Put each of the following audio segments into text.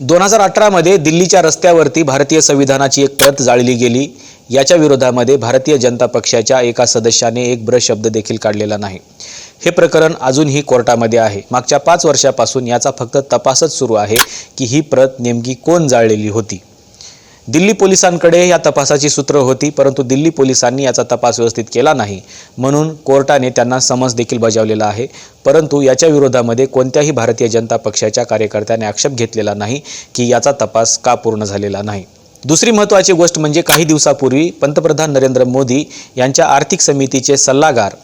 दोन हजार अठरामध्ये दिल्लीच्या रस्त्यावरती भारतीय संविधानाची एक प्रत जाळली गेली. याच्या विरोधामध्ये भारतीय जनता पक्षाच्या एका सदस्याने एक ब्र शब्द देखील काढलेला नाही. हे प्रकरण अजूनही कोर्टामध्ये आहे. मागच्या पाच वर्षापासून याचा फक्त तपासच सुरू आहे की ही प्रत नेमकी कोण जाळलेली होती? दिल्ली पोलिसांकडे या तपासाची सूत्र होती परंतु दिल्ली पोलिसांनी याचा तपास व्यवस्थित केला नाही. म्हणून कोर्टाने त्यांना समन्स देखील बजावलेला आहे. परंतु याच्या विरोधामध्ये कोणत्याही भारतीय जनता पक्षाच्या कार्यकर्त्याने आक्षेप घेतलेला नाही की याचा तपास का पूर्ण झालेला नाही. दुसरी महत्त्वाची गोष्ट म्हणजे काही दिवसापूर्वी पंतप्रधान नरेंद्र मोदी यांच्या आर्थिक समितीचे सल्लागार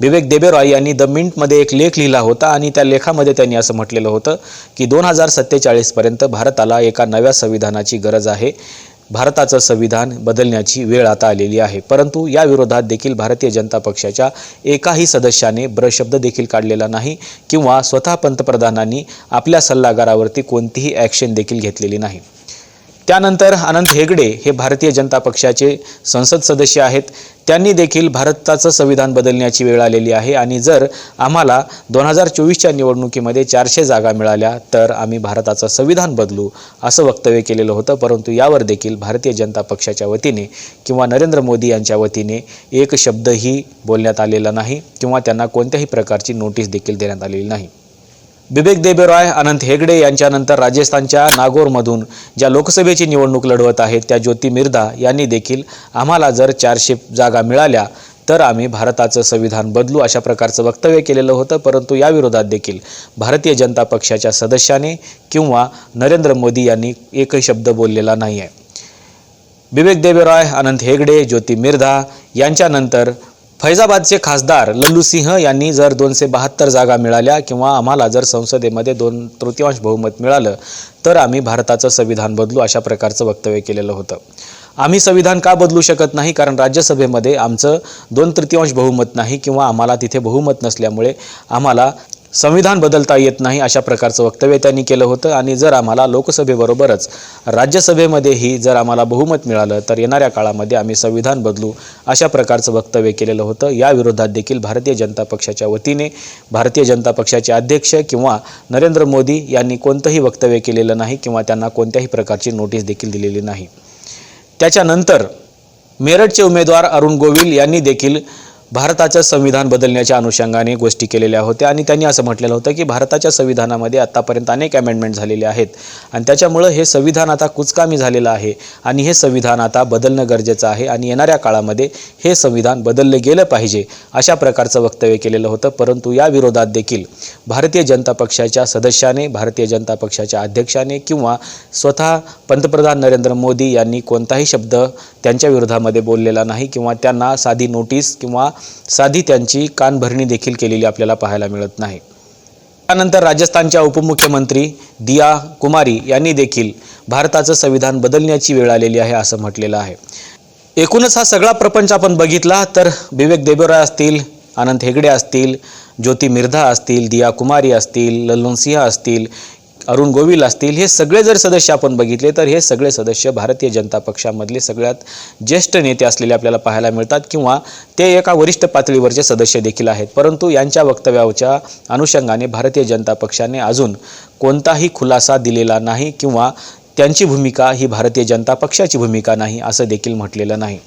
विवेक देबेरॉय यांनी द मिंटमध्ये एक लेख लिहिला होता आणि त्या लेखामध्ये त्यांनी असं म्हटलेलं होतं की दोन हजार सत्तेचाळीसपर्यंत भारताला एका नव्या संविधानाची गरज आहे. भारताचं संविधान बदलण्याची वेळ आता आलेली आहे. परंतु या विरोधात देखील भारतीय जनता पक्षाच्या एकाही सदस्याने ब्रशब्द देखील काढलेला नाही किंवा स्वतः पंतप्रधानांनी आपल्या सल्लागारावरती कोणतीही ॲक्शन देखील घेतलेली नाही. त्यानंतर अनंत हेगडे हे भारतीय जनता पक्षाचे संसद सदस्य आहेत. त्यांनी देखील भारताचं संविधान बदलण्याची वेळ आलेली आहे आणि जर आम्हाला दोन हजार चोवीसच्या निवडणुकीमध्ये चारशे जागा मिळाल्या तर आम्ही भारताचं संविधान बदलू असं वक्तव्य केलेलं होतं. परंतु यावर देखील भारतीय जनता पक्षाच्या वतीने किंवा नरेंद्र मोदी यांच्या वतीने एक शब्दही बोलण्यात आलेला नाही किंवा त्यांना कोणत्याही प्रकारची नोटीस देखील देण्यात आलेली नाही. बिबेक देबेरॉय अनंत हेगडे यांच्यानंतर राजस्थानच्या नागोरमधून ज्या लोकसभेची निवडणूक लढवत आहेत त्या ज्योती मिर्धा यांनी देखील आम्हाला जर चारशे जागा मिळाल्या तर आम्ही भारताचं संविधान बदलू अशा प्रकारचं वक्तव्य केलेलं होतं. परंतु या विरोधात देखील भारतीय जनता पक्षाच्या सदस्याने किंवा नरेंद्र मोदी यांनी एकही शब्द बोललेला नाही आहे बिबेक देबेरॉय अनंत हेगडे ज्योती मिर्धा यांच्यानंतर फैजाबादचे खासदार लल्लू सिंह यांनी जर दोनशे बहात्तर जागा मिळाल्या किंवा आम्हाला जर संसदेमध्ये दोन तृतीयांश बहुमत मिळालं तर आम्ही भारताचं संविधान बदलू अशा प्रकारचं वक्तव्य केलेलं होतं. आम्ही संविधान का बदलू शकत नाही? कारण राज्यसभेमध्ये आमचं दोन तृतीयांश बहुमत नाही किंवा आम्हाला तिथे बहुमत नसल्यामुळे आम्हाला संविधान बदलता येत नाही अशा प्रकारचं वक्तव्य त्यांनी केलं होतं. आणि जर आम्हाला लोकसभेबरोबरच राज्यसभेमध्येही जर आम्हाला बहुमत मिळालं तर येणाऱ्या काळामध्ये आम्ही संविधान बदलू अशा प्रकारचं वक्तव्य केलेलं होतं. या विरोधात देखील भारतीय जनता पक्षाच्या वतीने भारतीय जनता पक्षाचे अध्यक्ष किंवा नरेंद्र मोदी यांनी कोणतंही वक्तव्य केलेलं नाही किंवा त्यांना कोणत्याही प्रकारची नोटीस देखील दिलेली नाही. त्याच्यानंतर मेरठचे उमेदवार अरुण गोविल यांनी देखील भारताचं संविधान बदलण्याच्या अनुषंगाने गोष्टी केलेल्या होत्या आणि त्यांनी असं म्हटलेलं होतं की भारताच्या संविधानामध्ये आत्तापर्यंत अनेक अमेंडमेंट झालेले आहेत. आणि त्याच्यामुळं हे संविधान आता कुचकामी झालेलं आहे आणि हे संविधान आता बदलणं गरजेचं आहे आणि येणाऱ्या काळामध्ये हे संविधान बदललं गेलं पाहिजे अशा प्रकारचं वक्तव्य केलेलं होतं. परंतु या विरोधात देखील भारतीय जनता पक्षाच्या सदस्याने भारतीय जनता पक्षाच्या अध्यक्षाने किंवा स्वतः पंतप्रधान नरेंद्र मोदी यांनी कोणताही शब्द त्यांच्या विरोधामध्ये बोललेला नाही किंवा त्यांना साधी नोटीस किंवा साधी त्यांची कानभरणी देखील केलेली आपल्याला पाहायला मिळत नाही. त्यानंतर राजस्थानच्या उपमुख्यमंत्री दिया कुमारी यांनी देखील भारताचं संविधान बदलण्याची वेळ आलेली आहे असं म्हटलेलं आहे. एकूणच हा सगळा प्रपंच आपण बघितला तर विवेक देबेरॉय असतील अनंत हेगडे असतील ज्योती मिर्धा असतील दिया कुमारी असतील लल्लून सिंह असतील अरुण गोविल असतील हे सगळे जर सदस्य आपण बघितले तर हे सगळे सदस्य भारतीय जनता पक्षामधले सगळ्यात ज्येष्ठ नेते असलेले आपल्याला पाहायला मिळतात किंवा ते एका वरिष्ठ पातळीवरचे सदस्य देखील आहेत. परंतु यांच्या वक्तव्याच्या अनुषंगाने भारतीय जनता पक्षाने अजून कोणताही खुलासा दिलेला नाही किंवा त्यांची भूमिका ही भारतीय जनता पक्षाची भूमिका नाही असं देखील म्हटलेलं नाही.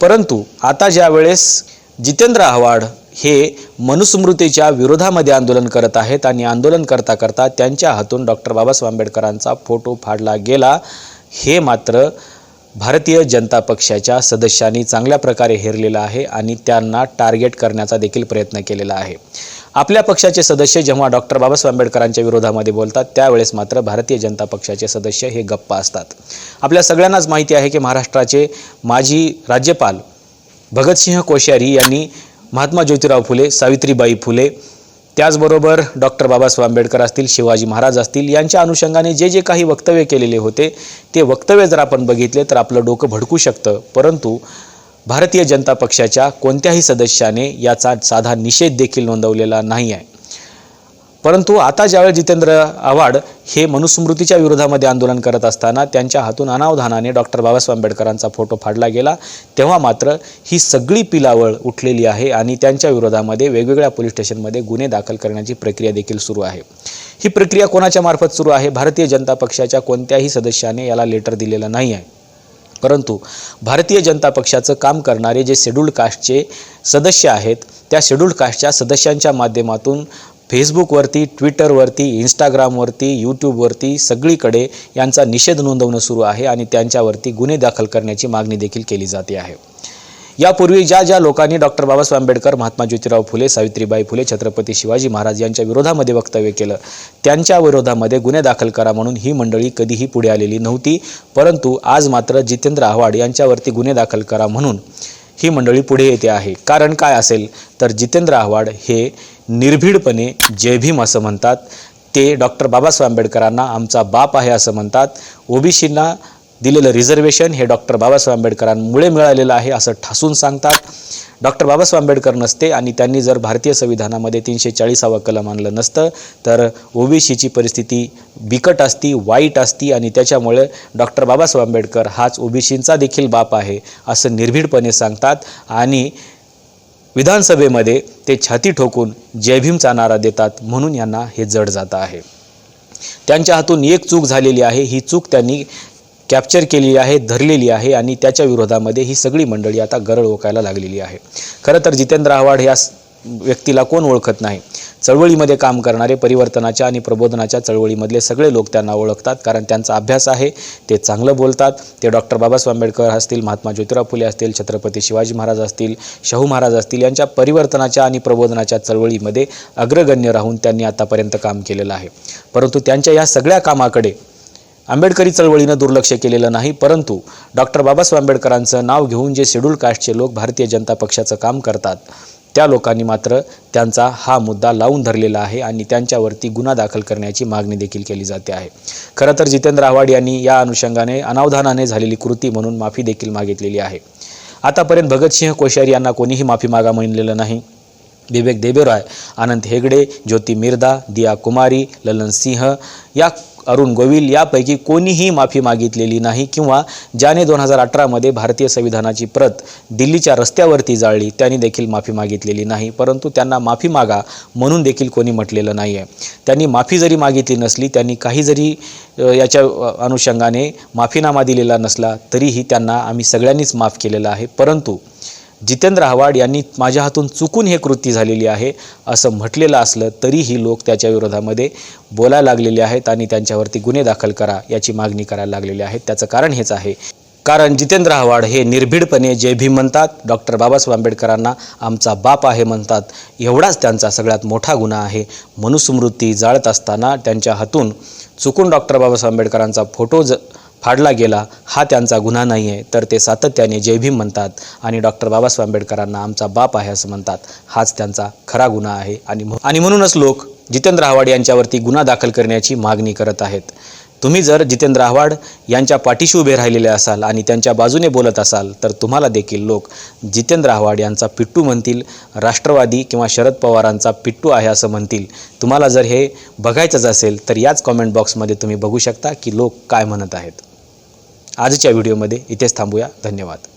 परंतु आता ज्यावेळेस जितेंद्र आव्हाड हे मनुस्मृतीच्या विरोधामध्ये आंदोलन करत आहेत आणि आंदोलन करता करता त्यांच्या हातून डॉक्टर बाबासाहेब आंबेडकरांचा फोटो फाडला गेला. हे मात्र भारतीय जनता पक्षाच्या सदस्यांनी चांगल्या प्रकारे हेरलेलं आहे आणि त्यांना टार्गेट करण्याचा देखील प्रयत्न केलेला आहे. आपल्या पक्षाचे सदस्य जेव्हा डॉक्टर बाबासाहेब आंबेडकरांच्या विरोधामध्ये बोलतात त्यावेळेस मात्र भारतीय जनता पक्षाचे सदस्य हे गप्पा असतात. आपल्या सगळ्यांनाच माहिती आहे की महाराष्ट्राचे माजी राज्यपाल भगतसिंह कोश्यारी यांनी महात्मा ज्योतिराव फुले सावित्रीबाई फुले त्याचबरोबर डॉक्टर बाबासाहेब आंबेडकर असतील शिवाजी महाराज असतील यांच्या अनुषंगाने जे जे काही वक्तव्य केलेले होते ते वक्तव्य जर आपण बघितले तर आपलं डोकं भडकू शकतं. परंतु भारतीय जनता पक्षाच्या कोणत्याही सदस्याने याचा साधा निषेध देखील नोंदवलेला नाही आहे परंतु आता ज्यावेळेस जितेंद्र आव्हाड हे मनुस्मृतीच्या विरोधामध्ये आंदोलन करत असताना त्यांच्या हातून अनावधानाने डॉक्टर बाबासाहेब आंबेडकरांचा फोटो फाडला गेला तेव्हा मात्र ही सगळी पिलावळ उठलेली आहे आणि त्यांच्या विरोधामध्ये वेगवेगळ्या पोलीस स्टेशनमध्ये गुन्हे दाखल करण्याची प्रक्रिया देखील सुरू आहे. ही प्रक्रिया कोणाच्या मार्फत सुरू आहे? भारतीय जनता पक्षाच्या कोणत्याही सदस्याने याला लेटर दिलेलं नाही आहे. परंतु भारतीय जनता पक्षाचं काम करणारे जे शेड्यूल्ड कास्टचे सदस्य आहेत त्या शेड्यूल्ड कास्टच्या सदस्यांच्या माध्यमातून फेसबुकवरती ट्विटरवरती इंस्टाग्रामवरती यूट्यूबवरती सगळीकडे यांचा निषेध नोंदवणं सुरू आहे आणि त्यांच्यावरती गुन्हे दाखल करण्याची मागणी देखील केली जाते आहे. यापूर्वी ज्या ज्या लोकांनी डॉक्टर बाबासाहेब आंबेडकर महात्मा ज्योतिराव फुले सावित्रीबाई फुले छत्रपती शिवाजी महाराज यांच्या विरोधामध्ये वक्तव्य केलं त्यांच्या विरोधामध्ये गुन्हे दाखल करा म्हणून ही मंडळी कधीही पुढे आलेली नव्हती परंतु आज मात्र जितेंद्र आव्हाड यांच्यावरती गुन्हे दाखल करा म्हणून ही मंडळी पुढे येते आहे. कारण काय असेल तर जितेंद्र आव्हाड हे निर्भीडपणे जय भीम असं म्हणतात ते डॉक्टर बाबासाहेब आंबेडकरांना आमचा बाप आहे असं म्हणतात. ओबीसींना दिलेलं रिझर्वेशन हे डॉक्टर बाबासाहेब आंबेडकरांमुळे मिळालेलं आहे असं ठासून सांगतात. डॉक्टर बाबासाहेब आंबेडकर नसते आणि त्यांनी जर भारतीय संविधानामध्ये तीनशे चाळीसावं कलम आणलं नसतं तर ओबीसीची परिस्थिती बिकट असती वाईट असती आणि त्याच्यामुळे डॉक्टर बाबासाहेब आंबेडकर हाच ओबीसींचा देखील बाप आहे असं निर्भीडपणे सांगतात. आणि विधानसभेमध्ये ते छाती ठोकून जयभीमचा नारा देतात म्हणून यांना हे जड जातं आहे. त्यांच्या हातून एक चूक झालेली आहे ही चूक त्यांनी कॅप्चर केलेली आहे धरलेली आहे आणि त्याच्या विरोधामध्ये ही सगळी मंडळी आता गरळ ओकायला लागलेली आहे. खरं तर जितेंद्र आव्हाड या व्यक्तीला कोण ओळखत नाही? चळवळीमध्ये काम करणारे परिवर्तनाच्या आणि प्रबोधनाच्या चळवळीमधले सगळे लोक त्यांना ओळखतात कारण त्यांचा अभ्यास आहे ते चांगलं बोलतात. ते डॉक्टर बाबासाहेब आंबेडकर असतील महात्मा ज्योतिराव फुले असतील छत्रपती शिवाजी महाराज असतील शाहू महाराज असतील यांच्या परिवर्तनाच्या आणि प्रबोधनाच्या चळवळीमध्ये अग्रगण्य राहून त्यांनी आतापर्यंत काम केलेलं आहे. परंतु त्यांच्या या सगळ्या कामाकडे आंबेडकरी चळवळीनं दुर्लक्ष केलेलं नाही परंतु डॉक्टर बाबासाहेब आंबेडकरांचं नाव घेऊन जे शेड्यूल कास्टचे लोक भारतीय जनता पक्षाचं काम करतात त्या लोकांनी मात्र त्यांचा हा मुद्दा लावून धरलेला आहे आणि त्यांच्यावरती गुन्हा दाखल करण्याची मागणी देखील केली जाते आहे. खरं तर जितेंद्र आव्हाड यांनी या अनुषंगाने अनावधानाने झालेली कृती म्हणून माफी देखील मागितलेली आहे. आतापर्यंत भगतसिंह कोश्यारी यांना कोणीही माफी मागा म्हणलेलं नाही. विवेक देबेराय आनंद हेगडे ज्योती मिर्दा दिया कुमारी ललन सिंह या अरुण गोविल यापैकी कोणीही माफी मागितलेली नाही किंवा ज्याने दोन हजार अठरामध्ये भारतीय संविधानाची प्रत दिल्लीच्या रस्त्यावरती जाळली त्यांनी देखील माफी मागितलेली नाही. परंतु त्यांना माफी मागा म्हणून देखील कोणी म्हटलेलं नाही आहे त्यांनी माफी जरी मागितली नसली त्यांनी काही जरी याच्या अनुषंगाने माफीनामा दिलेला नसला तरीही त्यांना आम्ही सगळ्यांनीच माफ केलेला आहे. परंतु जितेंद्र आव्हाड यांनी माझ्या हातून चुकून हे कृती झालेली आहे असं म्हटलेलं असलं तरीही लोक त्याच्या विरोधामध्ये बोलायला लागलेले आहेत आणि त्यांच्यावरती गुन्हे दाखल करा याची मागणी करायला लागलेली आहेत त्याचं कारण हेच आहे. कारण जितेंद्र आव्हाड हे निर्भीडपणे जय भीम म्हणतात डॉक्टर बाबासाहेब आंबेडकरांना आमचा बाप आहे म्हणतात एवढाच त्यांचा सगळ्यात मोठा गुन्हा आहे. मनुस्मृती जाळत असताना त्यांच्या हातून चुकून डॉक्टर बाबासाहेब आंबेडकरांचा फोटो ज फाडला गेला हा त्यांचा गुन्हा नाही आहे तर ते सातत्याने जय भीम म्हणतात आणि डॉक्टर बाबासाहेब आंबेडकरांना आमचा बाप आहे असं म्हणतात. हाच त्यांचा खरा गुन्हा आहे आणि आणि म्हणूनच लोक जितेंद्र आव्हाड यांच्यावरती गुन्हा दाखल करण्याची मागणी करत आहेत. तुम्ही जर जितेंद्र आव्हाड यांच्या पाठीशी उभे राहिलेले असाल आणि त्यांच्या बाजूने बोलत असाल तर तुम्हाला देखील लोक जितेंद्र आव्हाड यांचा पिट्टू म्हणतील राष्ट्रवादी किंवा शरद पवारांचा पिट्टू आहे असं म्हणतील. तुम्हाला जर हे बघायचंच असेल तर याच कॉमेंट बॉक्समध्ये तुम्ही बघू शकता की लोक काय म्हणत आहेत. आजच्या व्हिडिओमध्ये इथेच थांबूया. धन्यवाद.